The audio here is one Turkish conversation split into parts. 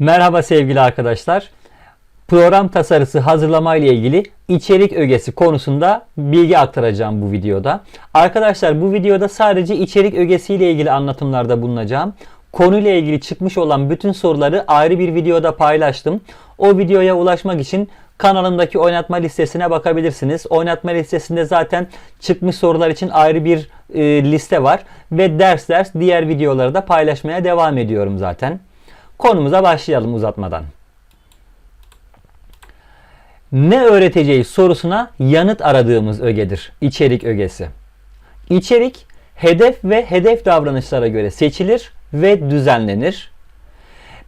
Merhaba sevgili arkadaşlar. Program tasarısı hazırlama ile ilgili içerik ögesi konusunda bilgi aktaracağım bu videoda. Arkadaşlar bu videoda sadece içerik ögesi ile ilgili anlatımlarda bulunacağım. Konuyla ilgili çıkmış olan bütün soruları ayrı bir videoda paylaştım. O videoya ulaşmak için kanalımdaki oynatma listesine bakabilirsiniz. Oynatma listesinde zaten çıkmış sorular için ayrı bir e, liste var ve ders ders diğer videoları da paylaşmaya devam ediyorum zaten. Konumuza başlayalım uzatmadan. Ne öğreteceği sorusuna yanıt aradığımız ögedir. İçerik ögesi. İçerik hedef ve hedef davranışlara göre seçilir ve düzenlenir.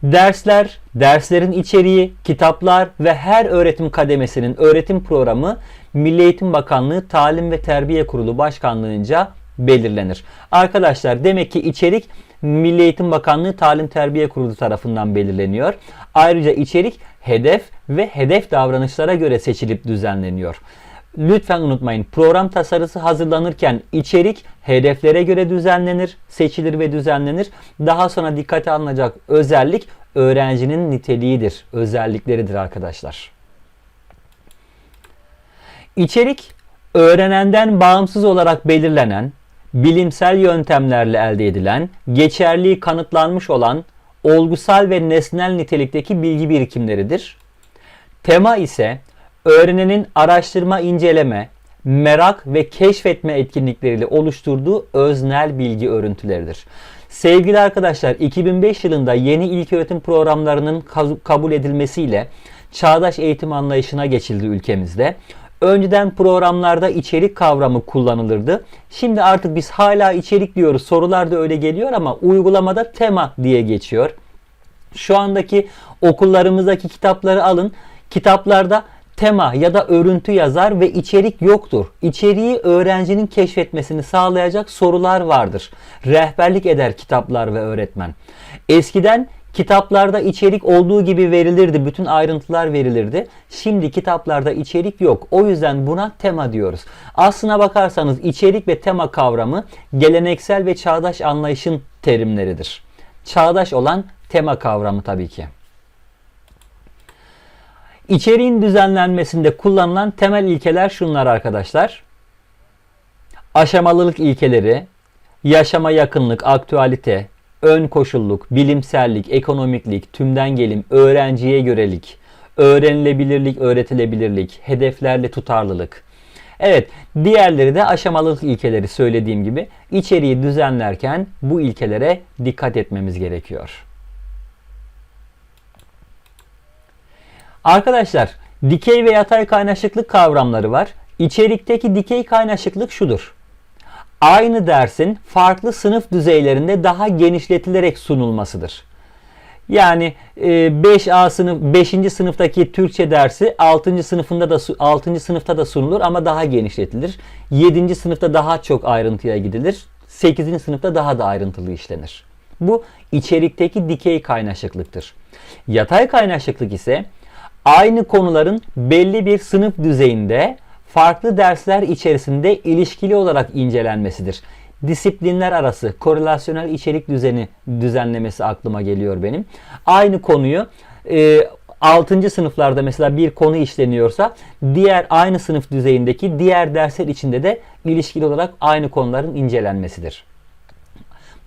Dersler, derslerin içeriği, kitaplar ve her öğretim kademesinin öğretim programı Milli Eğitim Bakanlığı Talim ve Terbiye Kurulu Başkanlığınca belirlenir. Arkadaşlar demek ki içerik Milli Eğitim Bakanlığı Talim Terbiye Kurulu tarafından belirleniyor. Ayrıca içerik hedef ve hedef davranışlara göre seçilip düzenleniyor. Lütfen unutmayın program tasarısı hazırlanırken içerik hedeflere göre düzenlenir, seçilir ve düzenlenir. Daha sonra dikkate alınacak özellik öğrencinin niteliğidir, özellikleridir arkadaşlar. İçerik öğrenenden bağımsız olarak belirlenen, bilimsel yöntemlerle elde edilen, geçerliği kanıtlanmış olan olgusal ve nesnel nitelikteki bilgi birikimleridir. Tema ise öğrenenin araştırma, inceleme, merak ve keşfetme etkinlikleriyle oluşturduğu öznel bilgi örüntüleridir. Sevgili arkadaşlar 2005 yılında yeni ilköğretim programlarının kabul edilmesiyle çağdaş eğitim anlayışına geçildi ülkemizde. Önceden programlarda içerik kavramı kullanılırdı. Şimdi artık biz hala içerik diyoruz. Sorular da öyle geliyor ama uygulamada tema diye geçiyor. Şu andaki okullarımızdaki kitapları alın. Kitaplarda tema ya da örüntü yazar ve içerik yoktur. İçeriği öğrencinin keşfetmesini sağlayacak sorular vardır. Rehberlik eder kitaplar ve öğretmen. Eskiden Kitaplarda içerik olduğu gibi verilirdi. Bütün ayrıntılar verilirdi. Şimdi kitaplarda içerik yok. O yüzden buna tema diyoruz. Aslına bakarsanız içerik ve tema kavramı geleneksel ve çağdaş anlayışın terimleridir. Çağdaş olan tema kavramı tabii ki. İçeriğin düzenlenmesinde kullanılan temel ilkeler şunlar arkadaşlar. Aşamalılık ilkeleri, yaşama yakınlık, aktüalite, ön koşulluk, bilimsellik, ekonomiklik, tümden gelim, öğrenciye görelik, öğrenilebilirlik, öğretilebilirlik, hedeflerle tutarlılık. Evet, diğerleri de aşamalılık ilkeleri söylediğim gibi içeriği düzenlerken bu ilkelere dikkat etmemiz gerekiyor. Arkadaşlar, dikey ve yatay kaynaşıklık kavramları var. İçerikteki dikey kaynaşıklık şudur aynı dersin farklı sınıf düzeylerinde daha genişletilerek sunulmasıdır. Yani 5A e, sınıf 5. sınıftaki Türkçe dersi 6. sınıfında da 6. sınıfta da sunulur ama daha genişletilir. 7. sınıfta daha çok ayrıntıya gidilir. 8. sınıfta daha da ayrıntılı işlenir. Bu içerikteki dikey kaynaşıklıktır. Yatay kaynaşıklık ise aynı konuların belli bir sınıf düzeyinde farklı dersler içerisinde ilişkili olarak incelenmesidir. Disiplinler arası korelasyonel içerik düzeni düzenlemesi aklıma geliyor benim. Aynı konuyu e, 6. sınıflarda mesela bir konu işleniyorsa diğer aynı sınıf düzeyindeki diğer dersler içinde de ilişkili olarak aynı konuların incelenmesidir.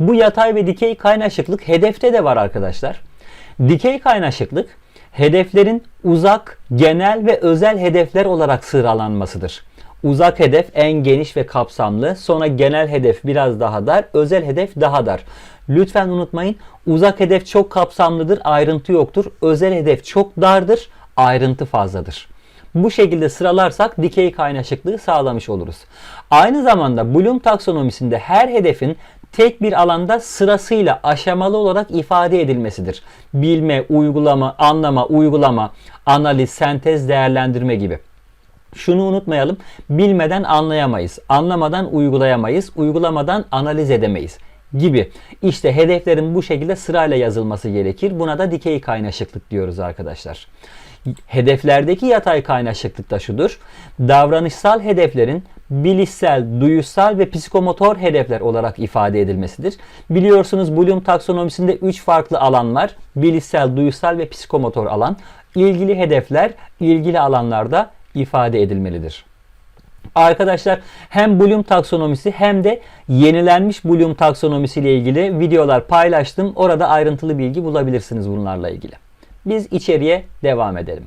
Bu yatay ve dikey kaynaşıklık hedefte de var arkadaşlar. Dikey kaynaşıklık hedeflerin uzak, genel ve özel hedefler olarak sıralanmasıdır. Uzak hedef en geniş ve kapsamlı, sonra genel hedef biraz daha dar, özel hedef daha dar. Lütfen unutmayın uzak hedef çok kapsamlıdır, ayrıntı yoktur. Özel hedef çok dardır, ayrıntı fazladır. Bu şekilde sıralarsak dikey kaynaşıklığı sağlamış oluruz. Aynı zamanda Bloom taksonomisinde her hedefin tek bir alanda sırasıyla aşamalı olarak ifade edilmesidir. Bilme, uygulama, anlama, uygulama, analiz, sentez, değerlendirme gibi. Şunu unutmayalım. Bilmeden anlayamayız. Anlamadan uygulayamayız. Uygulamadan analiz edemeyiz. gibi. İşte hedeflerin bu şekilde sırayla yazılması gerekir. Buna da dikey kaynaşıklık diyoruz arkadaşlar. Hedeflerdeki yatay kaynaşıklık da şudur. Davranışsal hedeflerin bilişsel, duyusal ve psikomotor hedefler olarak ifade edilmesidir. Biliyorsunuz Bloom taksonomisinde 3 farklı alan var. Bilişsel, duyusal ve psikomotor alan. İlgili hedefler ilgili alanlarda ifade edilmelidir. Arkadaşlar hem Bloom taksonomisi hem de yenilenmiş Bloom taksonomisi ile ilgili videolar paylaştım. Orada ayrıntılı bilgi bulabilirsiniz bunlarla ilgili. Biz içeriye devam edelim.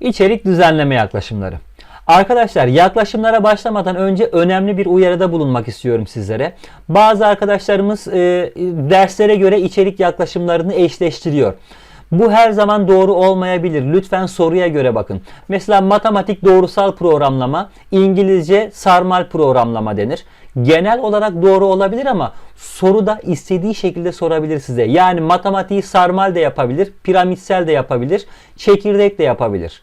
İçerik düzenleme yaklaşımları. Arkadaşlar yaklaşımlara başlamadan önce önemli bir uyarıda bulunmak istiyorum sizlere. Bazı arkadaşlarımız e, derslere göre içerik yaklaşımlarını eşleştiriyor. Bu her zaman doğru olmayabilir. Lütfen soruya göre bakın. Mesela matematik doğrusal programlama, İngilizce sarmal programlama denir. Genel olarak doğru olabilir ama soruda istediği şekilde sorabilir size. Yani matematiği sarmal de yapabilir, piramitsel de yapabilir, çekirdek de yapabilir.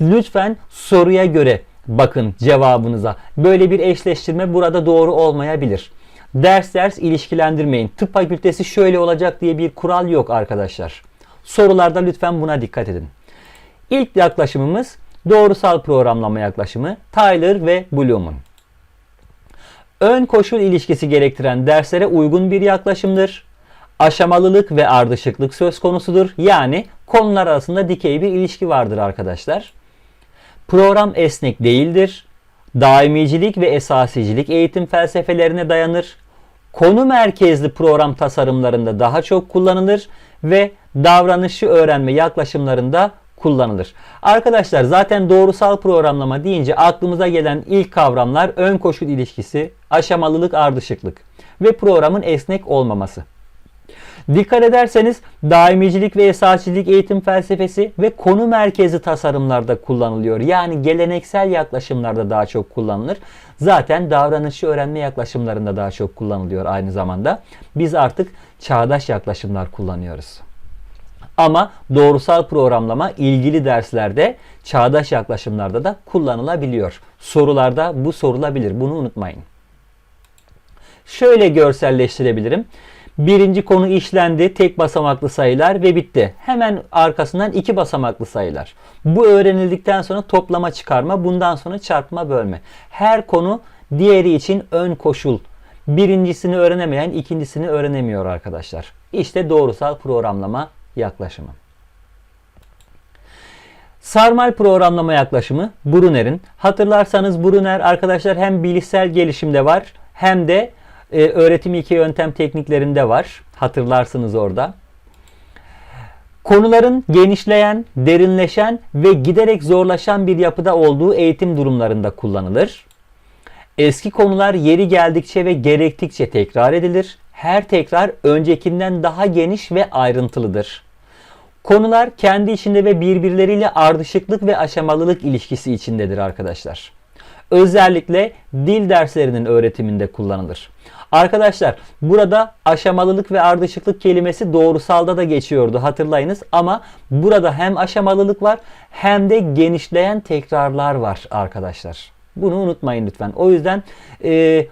Lütfen soruya göre bakın cevabınıza. Böyle bir eşleştirme burada doğru olmayabilir. Ders ders ilişkilendirmeyin. Tıp fakültesi şöyle olacak diye bir kural yok arkadaşlar. Sorularda lütfen buna dikkat edin. İlk yaklaşımımız doğrusal programlama yaklaşımı Tyler ve Bloom'un. Ön koşul ilişkisi gerektiren derslere uygun bir yaklaşımdır. Aşamalılık ve ardışıklık söz konusudur. Yani konular arasında dikey bir ilişki vardır arkadaşlar. Program esnek değildir. Daimicilik ve esasicilik eğitim felsefelerine dayanır. Konu merkezli program tasarımlarında daha çok kullanılır ve davranışı öğrenme yaklaşımlarında kullanılır. Arkadaşlar zaten doğrusal programlama deyince aklımıza gelen ilk kavramlar ön koşul ilişkisi, aşamalılık, ardışıklık ve programın esnek olmaması. Dikkat ederseniz daimicilik ve esasçilik eğitim felsefesi ve konu merkezi tasarımlarda kullanılıyor. Yani geleneksel yaklaşımlarda daha çok kullanılır. Zaten davranışı öğrenme yaklaşımlarında daha çok kullanılıyor aynı zamanda. Biz artık çağdaş yaklaşımlar kullanıyoruz. Ama doğrusal programlama ilgili derslerde çağdaş yaklaşımlarda da kullanılabiliyor. Sorularda bu sorulabilir. Bunu unutmayın. Şöyle görselleştirebilirim. Birinci konu işlendi. Tek basamaklı sayılar ve bitti. Hemen arkasından iki basamaklı sayılar. Bu öğrenildikten sonra toplama çıkarma. Bundan sonra çarpma bölme. Her konu diğeri için ön koşul. Birincisini öğrenemeyen ikincisini öğrenemiyor arkadaşlar. İşte doğrusal programlama yaklaşımı. Sarmal programlama yaklaşımı Brunner'in. Hatırlarsanız Brunner arkadaşlar hem bilişsel gelişimde var hem de e, öğretim iki yöntem tekniklerinde var. Hatırlarsınız orada. Konuların genişleyen, derinleşen ve giderek zorlaşan bir yapıda olduğu eğitim durumlarında kullanılır. Eski konular yeri geldikçe ve gerektikçe tekrar edilir. Her tekrar öncekinden daha geniş ve ayrıntılıdır. Konular kendi içinde ve birbirleriyle ardışıklık ve aşamalılık ilişkisi içindedir arkadaşlar. Özellikle dil derslerinin öğretiminde kullanılır. Arkadaşlar burada aşamalılık ve ardışıklık kelimesi doğrusalda da geçiyordu hatırlayınız ama burada hem aşamalılık var hem de genişleyen tekrarlar var arkadaşlar. Bunu unutmayın lütfen. O yüzden e,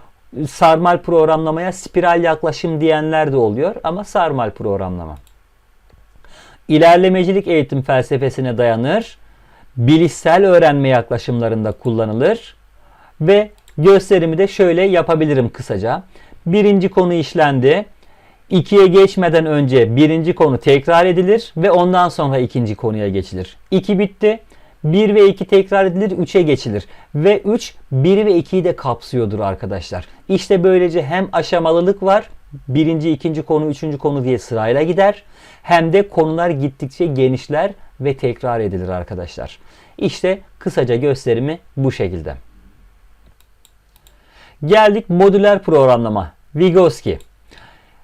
sarmal programlamaya spiral yaklaşım diyenler de oluyor ama sarmal programlama. İlerlemecilik eğitim felsefesine dayanır. Bilişsel öğrenme yaklaşımlarında kullanılır ve gösterimi de şöyle yapabilirim kısaca. Birinci konu işlendi. İkiye geçmeden önce birinci konu tekrar edilir ve ondan sonra ikinci konuya geçilir. İki bitti. 1 ve 2 tekrar edilir, 3'e geçilir. Ve 3 1 ve 2'yi de kapsıyordur arkadaşlar. İşte böylece hem aşamalılık var, birinci, ikinci konu, üçüncü konu diye sırayla gider. Hem de konular gittikçe genişler ve tekrar edilir arkadaşlar. İşte kısaca gösterimi bu şekilde. Geldik modüler programlama. Vygotsky.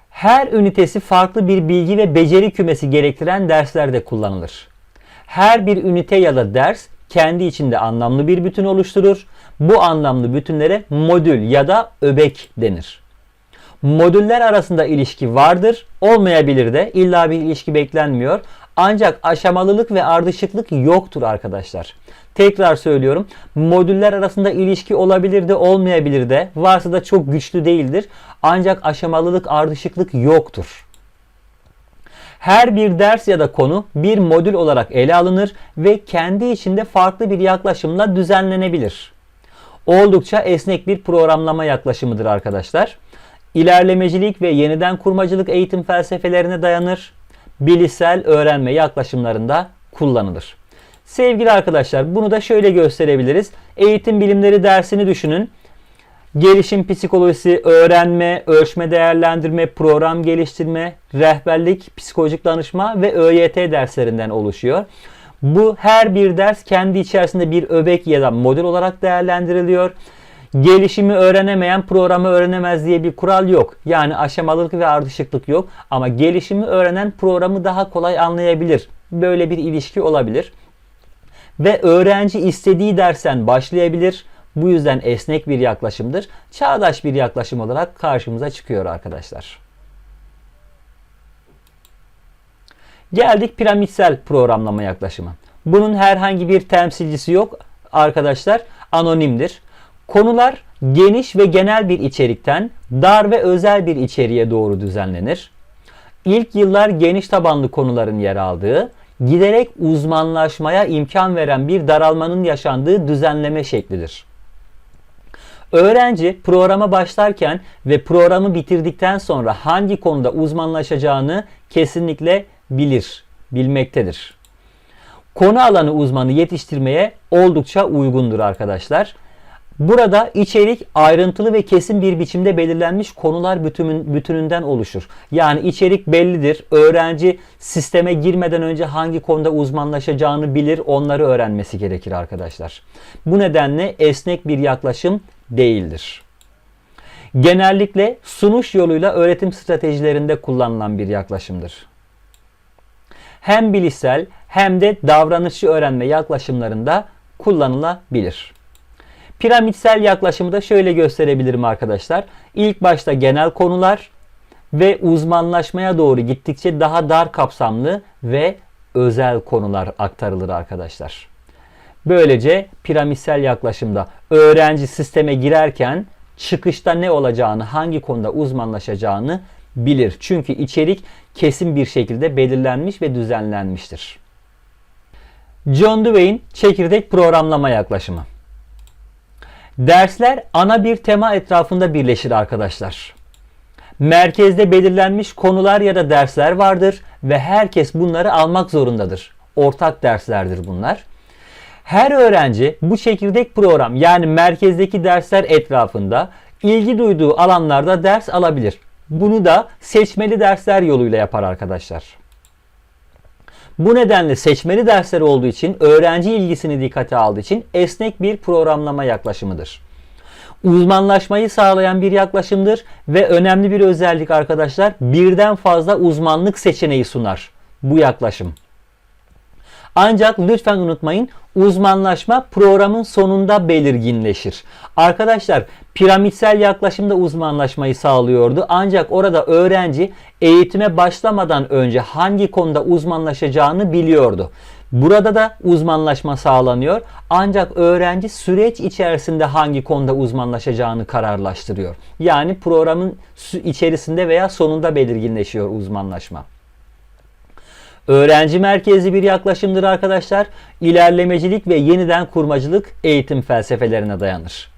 Her ünitesi farklı bir bilgi ve beceri kümesi gerektiren derslerde kullanılır. Her bir ünite ya da ders kendi içinde anlamlı bir bütün oluşturur. Bu anlamlı bütünlere modül ya da öbek denir. Modüller arasında ilişki vardır, olmayabilir de illa bir ilişki beklenmiyor. Ancak aşamalılık ve ardışıklık yoktur arkadaşlar. Tekrar söylüyorum. Modüller arasında ilişki olabilir de olmayabilir de. Varsa da çok güçlü değildir. Ancak aşamalılık, ardışıklık yoktur. Her bir ders ya da konu bir modül olarak ele alınır ve kendi içinde farklı bir yaklaşımla düzenlenebilir. Oldukça esnek bir programlama yaklaşımıdır arkadaşlar. İlerlemecilik ve yeniden kurmacılık eğitim felsefelerine dayanır. Bilişsel öğrenme yaklaşımlarında kullanılır. Sevgili arkadaşlar bunu da şöyle gösterebiliriz. Eğitim bilimleri dersini düşünün. Gelişim psikolojisi, öğrenme, ölçme değerlendirme, program geliştirme, rehberlik, psikolojik danışma ve ÖYT derslerinden oluşuyor. Bu her bir ders kendi içerisinde bir öbek ya da model olarak değerlendiriliyor. Gelişimi öğrenemeyen programı öğrenemez diye bir kural yok. Yani aşamalılık ve ardışıklık yok. Ama gelişimi öğrenen programı daha kolay anlayabilir. Böyle bir ilişki olabilir. Ve öğrenci istediği dersen başlayabilir. Bu yüzden esnek bir yaklaşımdır. Çağdaş bir yaklaşım olarak karşımıza çıkıyor arkadaşlar. Geldik piramitsel programlama yaklaşımı. Bunun herhangi bir temsilcisi yok arkadaşlar. Anonimdir. Konular geniş ve genel bir içerikten dar ve özel bir içeriğe doğru düzenlenir. İlk yıllar geniş tabanlı konuların yer aldığı, giderek uzmanlaşmaya imkan veren bir daralmanın yaşandığı düzenleme şeklidir. Öğrenci programa başlarken ve programı bitirdikten sonra hangi konuda uzmanlaşacağını kesinlikle bilir, bilmektedir. Konu alanı uzmanı yetiştirmeye oldukça uygundur arkadaşlar. Burada içerik ayrıntılı ve kesin bir biçimde belirlenmiş konular bütünün, bütününden oluşur. Yani içerik bellidir. Öğrenci sisteme girmeden önce hangi konuda uzmanlaşacağını bilir, onları öğrenmesi gerekir arkadaşlar. Bu nedenle esnek bir yaklaşım değildir. Genellikle sunuş yoluyla öğretim stratejilerinde kullanılan bir yaklaşımdır. Hem bilişsel hem de davranışçı öğrenme yaklaşımlarında kullanılabilir. Piramitsel yaklaşımı da şöyle gösterebilirim arkadaşlar. İlk başta genel konular ve uzmanlaşmaya doğru gittikçe daha dar kapsamlı ve özel konular aktarılır arkadaşlar. Böylece piramitsel yaklaşımda öğrenci sisteme girerken çıkışta ne olacağını, hangi konuda uzmanlaşacağını bilir. Çünkü içerik kesin bir şekilde belirlenmiş ve düzenlenmiştir. John Dewey'in çekirdek programlama yaklaşımı. Dersler ana bir tema etrafında birleşir arkadaşlar. Merkezde belirlenmiş konular ya da dersler vardır ve herkes bunları almak zorundadır. Ortak derslerdir bunlar. Her öğrenci bu çekirdek program yani merkezdeki dersler etrafında ilgi duyduğu alanlarda ders alabilir. Bunu da seçmeli dersler yoluyla yapar arkadaşlar. Bu nedenle seçmeli dersler olduğu için öğrenci ilgisini dikkate aldığı için esnek bir programlama yaklaşımıdır. Uzmanlaşmayı sağlayan bir yaklaşımdır ve önemli bir özellik arkadaşlar birden fazla uzmanlık seçeneği sunar bu yaklaşım. Ancak lütfen unutmayın uzmanlaşma programın sonunda belirginleşir. Arkadaşlar piramitsel yaklaşımda uzmanlaşmayı sağlıyordu. Ancak orada öğrenci eğitime başlamadan önce hangi konuda uzmanlaşacağını biliyordu. Burada da uzmanlaşma sağlanıyor. Ancak öğrenci süreç içerisinde hangi konuda uzmanlaşacağını kararlaştırıyor. Yani programın içerisinde veya sonunda belirginleşiyor uzmanlaşma. Öğrenci merkezli bir yaklaşımdır arkadaşlar. İlerlemecilik ve yeniden kurmacılık eğitim felsefelerine dayanır.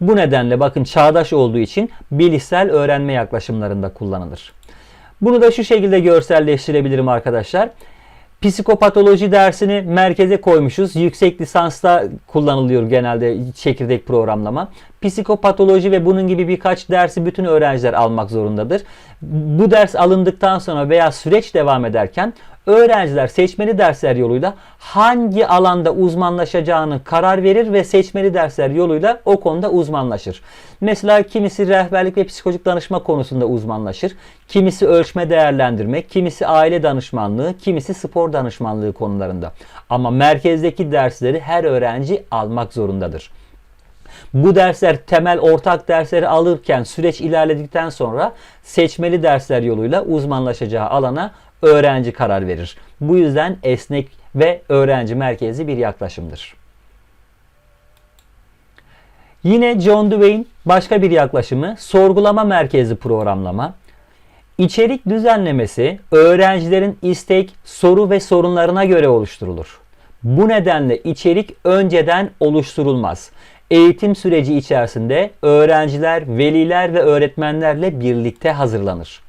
Bu nedenle bakın çağdaş olduğu için bilişsel öğrenme yaklaşımlarında kullanılır. Bunu da şu şekilde görselleştirebilirim arkadaşlar. Psikopatoloji dersini merkeze koymuşuz. Yüksek lisansta kullanılıyor genelde çekirdek programlama. Psikopatoloji ve bunun gibi birkaç dersi bütün öğrenciler almak zorundadır. Bu ders alındıktan sonra veya süreç devam ederken öğrenciler seçmeli dersler yoluyla hangi alanda uzmanlaşacağını karar verir ve seçmeli dersler yoluyla o konuda uzmanlaşır. Mesela kimisi rehberlik ve psikolojik danışma konusunda uzmanlaşır. Kimisi ölçme değerlendirme, kimisi aile danışmanlığı, kimisi spor danışmanlığı konularında. Ama merkezdeki dersleri her öğrenci almak zorundadır. Bu dersler temel ortak dersleri alırken süreç ilerledikten sonra seçmeli dersler yoluyla uzmanlaşacağı alana öğrenci karar verir. Bu yüzden esnek ve öğrenci merkezi bir yaklaşımdır. Yine John Dewey'in başka bir yaklaşımı sorgulama merkezi programlama. İçerik düzenlemesi öğrencilerin istek, soru ve sorunlarına göre oluşturulur. Bu nedenle içerik önceden oluşturulmaz. Eğitim süreci içerisinde öğrenciler, veliler ve öğretmenlerle birlikte hazırlanır.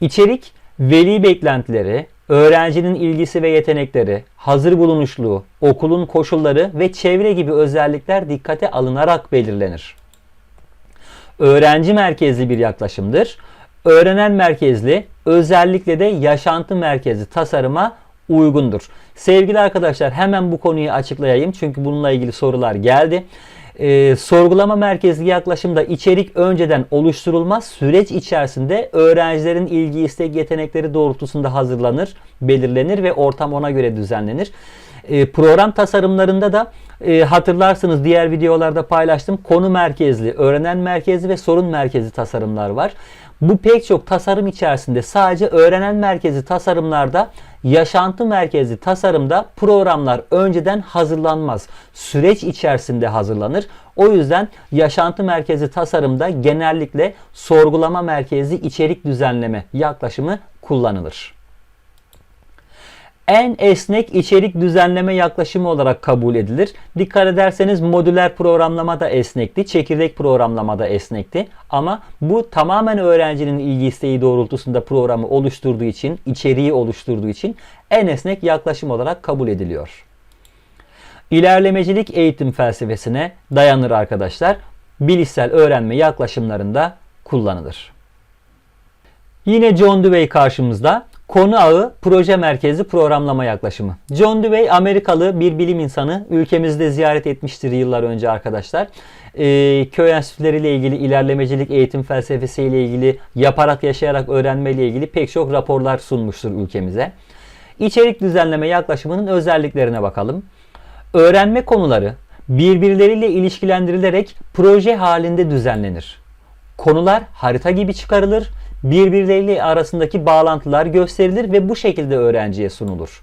İçerik veli beklentileri, öğrencinin ilgisi ve yetenekleri, hazır bulunuşluğu, okulun koşulları ve çevre gibi özellikler dikkate alınarak belirlenir. Öğrenci merkezli bir yaklaşımdır. Öğrenen merkezli, özellikle de yaşantı merkezli tasarıma uygundur. Sevgili arkadaşlar hemen bu konuyu açıklayayım çünkü bununla ilgili sorular geldi. Ee, sorgulama merkezli yaklaşımda içerik önceden oluşturulmaz. Süreç içerisinde öğrencilerin ilgi, istek, yetenekleri doğrultusunda hazırlanır, belirlenir ve ortam ona göre düzenlenir. Ee, program tasarımlarında da e, hatırlarsınız diğer videolarda paylaştım. Konu merkezli, öğrenen merkezli ve sorun merkezli tasarımlar var. Bu pek çok tasarım içerisinde sadece öğrenen merkezi tasarımlarda yaşantı merkezi tasarımda programlar önceden hazırlanmaz. Süreç içerisinde hazırlanır. O yüzden yaşantı merkezi tasarımda genellikle sorgulama merkezi içerik düzenleme yaklaşımı kullanılır en esnek içerik düzenleme yaklaşımı olarak kabul edilir. Dikkat ederseniz modüler programlama da esnekti, çekirdek programlama da esnekti. Ama bu tamamen öğrencinin ilgi isteği doğrultusunda programı oluşturduğu için, içeriği oluşturduğu için en esnek yaklaşım olarak kabul ediliyor. İlerlemecilik eğitim felsefesine dayanır arkadaşlar. Bilişsel öğrenme yaklaşımlarında kullanılır. Yine John Dewey karşımızda. Konu ağı proje merkezi programlama yaklaşımı. John Dewey Amerikalı bir bilim insanı. Ülkemizde ziyaret etmiştir yıllar önce arkadaşlar. Ee, köy enstitüleriyle ilgili ilerlemecilik eğitim felsefesiyle ilgili yaparak yaşayarak öğrenme ile ilgili pek çok raporlar sunmuştur ülkemize. İçerik düzenleme yaklaşımının özelliklerine bakalım. Öğrenme konuları birbirleriyle ilişkilendirilerek proje halinde düzenlenir. Konular harita gibi çıkarılır birbirleriyle arasındaki bağlantılar gösterilir ve bu şekilde öğrenciye sunulur.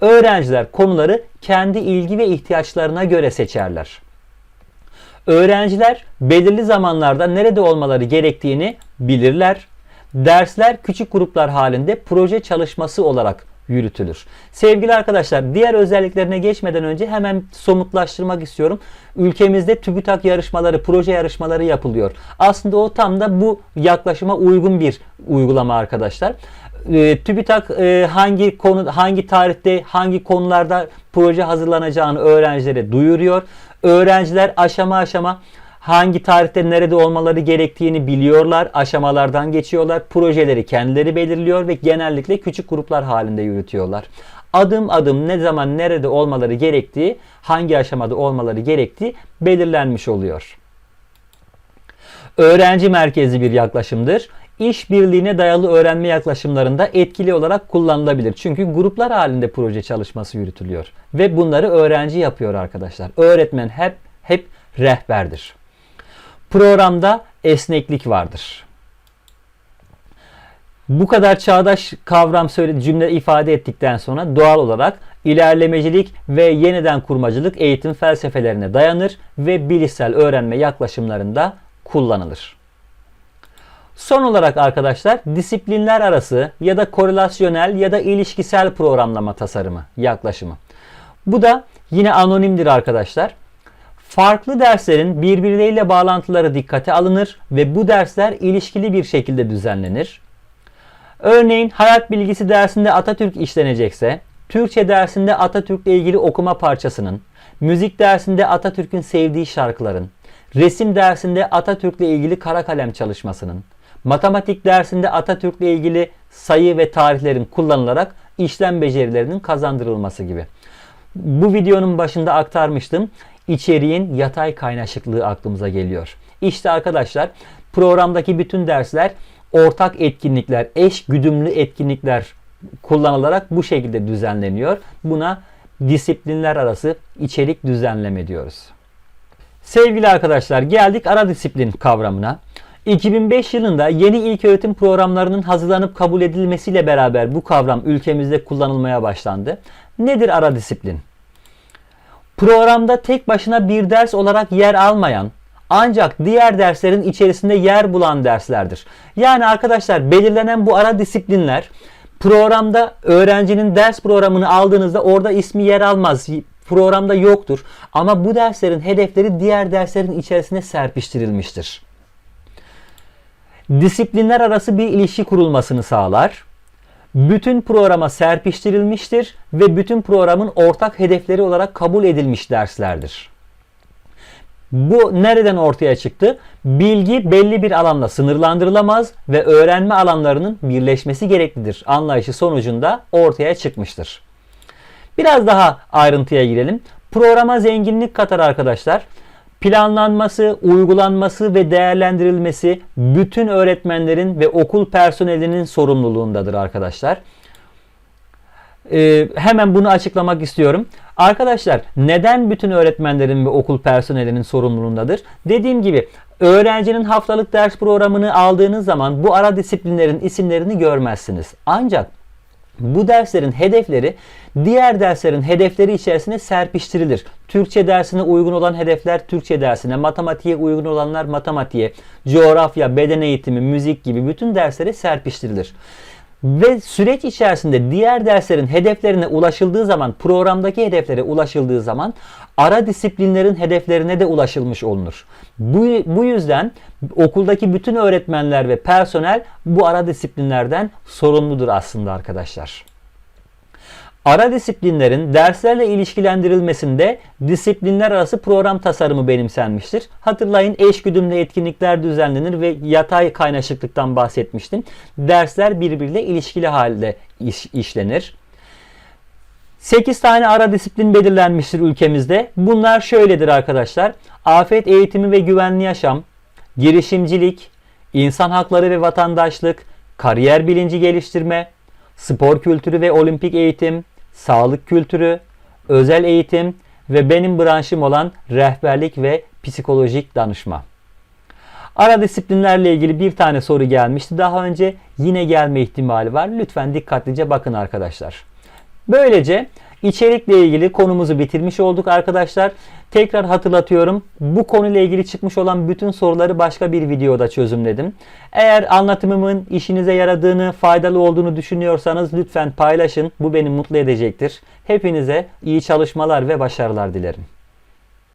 Öğrenciler konuları kendi ilgi ve ihtiyaçlarına göre seçerler. Öğrenciler belirli zamanlarda nerede olmaları gerektiğini bilirler. Dersler küçük gruplar halinde proje çalışması olarak yürütülür. Sevgili arkadaşlar diğer özelliklerine geçmeden önce hemen somutlaştırmak istiyorum. Ülkemizde TÜBİTAK yarışmaları, proje yarışmaları yapılıyor. Aslında o tam da bu yaklaşıma uygun bir uygulama arkadaşlar. E, TÜBİTAK e, hangi konu hangi tarihte hangi konularda proje hazırlanacağını öğrencilere duyuruyor. Öğrenciler aşama aşama hangi tarihte nerede olmaları gerektiğini biliyorlar, aşamalardan geçiyorlar, projeleri kendileri belirliyor ve genellikle küçük gruplar halinde yürütüyorlar. Adım adım ne zaman nerede olmaları gerektiği, hangi aşamada olmaları gerektiği belirlenmiş oluyor. Öğrenci merkezli bir yaklaşımdır. İşbirliğine dayalı öğrenme yaklaşımlarında etkili olarak kullanılabilir. Çünkü gruplar halinde proje çalışması yürütülüyor ve bunları öğrenci yapıyor arkadaşlar. Öğretmen hep hep rehberdir. Programda esneklik vardır. Bu kadar çağdaş kavram söyledi cümle ifade ettikten sonra doğal olarak ilerlemecilik ve yeniden kurmacılık eğitim felsefelerine dayanır ve bilişsel öğrenme yaklaşımlarında kullanılır. Son olarak arkadaşlar disiplinler arası ya da korelasyonel ya da ilişkisel programlama tasarımı yaklaşımı. Bu da yine anonimdir arkadaşlar. Farklı derslerin birbirleriyle bağlantıları dikkate alınır ve bu dersler ilişkili bir şekilde düzenlenir. Örneğin hayat bilgisi dersinde Atatürk işlenecekse, Türkçe dersinde Atatürk'le ilgili okuma parçasının, müzik dersinde Atatürk'ün sevdiği şarkıların, resim dersinde Atatürk'le ilgili kara kalem çalışmasının, matematik dersinde Atatürk'le ilgili sayı ve tarihlerin kullanılarak işlem becerilerinin kazandırılması gibi. Bu videonun başında aktarmıştım içeriğin yatay kaynaşıklığı aklımıza geliyor. İşte arkadaşlar programdaki bütün dersler ortak etkinlikler, eş güdümlü etkinlikler kullanılarak bu şekilde düzenleniyor. Buna disiplinler arası içerik düzenleme diyoruz. Sevgili arkadaşlar geldik ara disiplin kavramına. 2005 yılında yeni ilköğretim programlarının hazırlanıp kabul edilmesiyle beraber bu kavram ülkemizde kullanılmaya başlandı. Nedir ara disiplin? Programda tek başına bir ders olarak yer almayan ancak diğer derslerin içerisinde yer bulan derslerdir. Yani arkadaşlar belirlenen bu ara disiplinler programda öğrencinin ders programını aldığınızda orada ismi yer almaz. Programda yoktur. Ama bu derslerin hedefleri diğer derslerin içerisine serpiştirilmiştir. Disiplinler arası bir ilişki kurulmasını sağlar. Bütün programa serpiştirilmiştir ve bütün programın ortak hedefleri olarak kabul edilmiş derslerdir. Bu nereden ortaya çıktı? Bilgi belli bir alanla sınırlandırılamaz ve öğrenme alanlarının birleşmesi gereklidir. Anlayışı sonucunda ortaya çıkmıştır. Biraz daha ayrıntıya girelim. Programa zenginlik katar arkadaşlar. Planlanması, uygulanması ve değerlendirilmesi bütün öğretmenlerin ve okul personelinin sorumluluğundadır arkadaşlar. Ee, hemen bunu açıklamak istiyorum. Arkadaşlar neden bütün öğretmenlerin ve okul personelinin sorumluluğundadır? Dediğim gibi öğrencinin haftalık ders programını aldığınız zaman bu ara disiplinlerin isimlerini görmezsiniz. Ancak bu derslerin hedefleri diğer derslerin hedefleri içerisine serpiştirilir. Türkçe dersine uygun olan hedefler Türkçe dersine, matematiğe uygun olanlar matematiğe, coğrafya, beden eğitimi, müzik gibi bütün derslere serpiştirilir. Ve süreç içerisinde diğer derslerin hedeflerine ulaşıldığı zaman, programdaki hedeflere ulaşıldığı zaman ara disiplinlerin hedeflerine de ulaşılmış olunur. Bu, bu yüzden okuldaki bütün öğretmenler ve personel bu ara disiplinlerden sorumludur aslında arkadaşlar. Ara disiplinlerin derslerle ilişkilendirilmesinde disiplinler arası program tasarımı benimsenmiştir. Hatırlayın eşgüdümlü etkinlikler düzenlenir ve yatay kaynaşıklıktan bahsetmiştim. Dersler birbiriyle ilişkili halde iş, işlenir. 8 tane ara disiplin belirlenmiştir ülkemizde. Bunlar şöyledir arkadaşlar. Afet eğitimi ve güvenli yaşam, girişimcilik, insan hakları ve vatandaşlık, kariyer bilinci geliştirme, spor kültürü ve olimpik eğitim, sağlık kültürü, özel eğitim ve benim branşım olan rehberlik ve psikolojik danışma. Ara disiplinlerle ilgili bir tane soru gelmişti. Daha önce yine gelme ihtimali var. Lütfen dikkatlice bakın arkadaşlar. Böylece içerikle ilgili konumuzu bitirmiş olduk arkadaşlar. Tekrar hatırlatıyorum. Bu konuyla ilgili çıkmış olan bütün soruları başka bir videoda çözümledim. Eğer anlatımımın işinize yaradığını, faydalı olduğunu düşünüyorsanız lütfen paylaşın. Bu beni mutlu edecektir. Hepinize iyi çalışmalar ve başarılar dilerim.